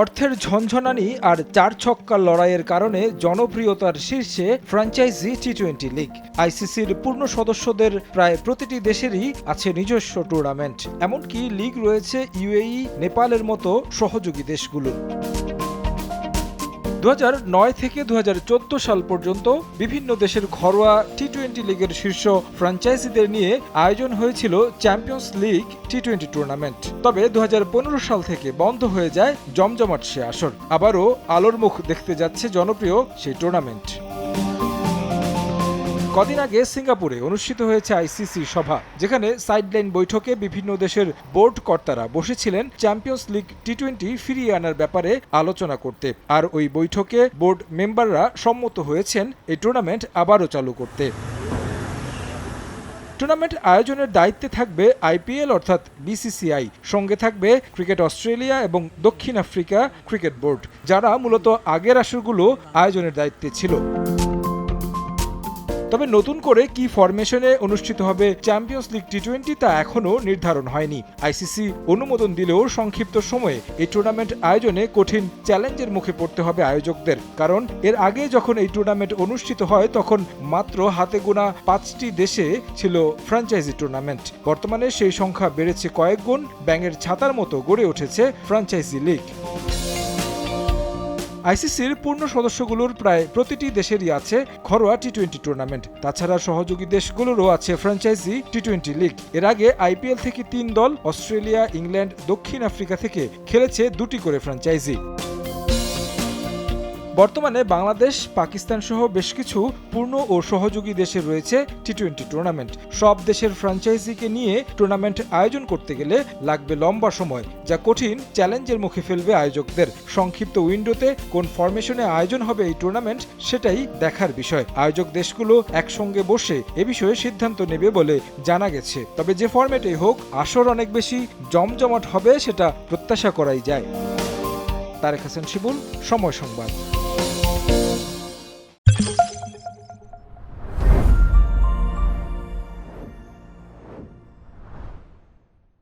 অর্থের ঝনঝনানি আর চার ছক্কার লড়াইয়ের কারণে জনপ্রিয়তার শীর্ষে ফ্র্যাঞ্চাইজি টি টোয়েন্টি লিগ আইসিসির পূর্ণ সদস্যদের প্রায় প্রতিটি দেশেরই আছে নিজস্ব টুর্নামেন্ট। এমনকি লিগ রয়েছে ইউএই, নেপালের মতো সহযোগী দেশগুলোর। দু হাজার নয় থেকে দু হাজার চোদ্দ সাল পর্যন্ত বিভিন্ন দেশের ঘরোয়া টি টোয়েন্টি লিগের শীর্ষ ফ্র্যাঞ্চাইজিদের নিয়ে আয়োজন হয়েছিল champions league T twenty tournament তবে দু হাজার পনেরো সাল থেকে বন্ধ হয়ে যায় জমজমাট সে আসর। আবারও আলোর মুখ দেখতে যাচ্ছে জনপ্রিয় সেই টুর্নামেন্ট কদিন আগে সিঙ্গাপুরে অনুষ্ঠিত হয়েছে আইসিসি সভা, যেখানে সাইডলাইন বৈঠকে বিভিন্ন দেশের বোর্ড কর্তারা বসেছিলেন চ্যাম্পিয়ন্স লিগ টি টোয়েন্টি ফিরিয়ে আনার ব্যাপারে আলোচনা করতে। আর ওই বৈঠকে বোর্ড মেম্বাররা সম্মত হয়েছেন, এই টুর্নামেন্ট আবারও চালু করতে। টুর্নামেন্ট আয়োজনের দায়িত্বে থাকবে আইপিএল অর্থাৎ বিসিসিআই সঙ্গে থাকবে ক্রিকেট অস্ট্রেলিয়া এবং দক্ষিণ আফ্রিকা ক্রিকেট বোর্ড যারা মূলত আগের আসরগুলো আয়োজনের দায়িত্বে ছিল। তবে নতুন করে কি ফরমেশনে অনুষ্ঠিত হবে চ্যাম্পিয়ন্স লিগ টি টোয়েন্টি তা এখনও নির্ধারণ হয়নি। আইসিসি অনুমোদন দিলেও সংক্ষিপ্ত সময়ে এই টুর্নামেন্ট আয়োজনে কঠিন চ্যালেঞ্জের মুখে পড়তে হবে আয়োজকদের। কারণ এর আগে যখন এই টুর্নামেন্ট অনুষ্ঠিত হয়, তখন মাত্র হাতে গোনা পাঁচটি দেশে ছিল ফ্র্যাঞ্চাইজি টুর্নামেন্ট বর্তমানে সেই সংখ্যা বেড়েছে কয়েক গুণ, ব্যাঙের ছাতার মতো গড়ে উঠেছে ফ্র্যাঞ্চাইজি লিগ আইসিসির পূর্ণ সদস্যগুলোর প্রায় প্রতিটি দেশেরই আছে ঘরোয়া টি টোয়েন্টি টুর্নামেন্ট তাছাড়া সহযোগী দেশগুলোরও আছে ফ্র্যাঞ্চাইজি টি টোয়েন্টি লিগ এর আগে আইপিএল থেকে তিন দল, অস্ট্রেলিয়া, ইংল্যান্ড, দক্ষিণ আফ্রিকা থেকে খেলেছে দুটি করে ফ্র্যাঞ্চাইজি বর্তমানে বাংলাদেশ, পাকিস্তান সহ বেশ কিছু পূর্ণ ও সহযোগী দেশে রয়েছে টি টোয়েন্টি টুর্নামেন্ট সব দেশের ফ্র্যাঞ্চাইজিকে নিয়ে টুর্নামেন্ট আয়োজন করতে গেলে লাগবে লম্বা সময়, যা কঠিন চ্যালেঞ্জের মুখে ফেলবে আয়োজকদের। সংক্ষিপ্ত উইন্ডোতে কোন ফরমেশনে আয়োজন হবে এই টুর্নামেন্ট সেটাই দেখার বিষয়। আয়োজক দেশগুলো একসঙ্গে বসে এ বিষয়ে সিদ্ধান্ত নেবে বলে জানা গেছে। তবে যে ফরম্যাটেই হোক, আসর অনেক বেশি জমজমাট হবে সেটা প্রত্যাশা করাই যায়। তারেক হাসান শিবুল, সময় সংবাদ।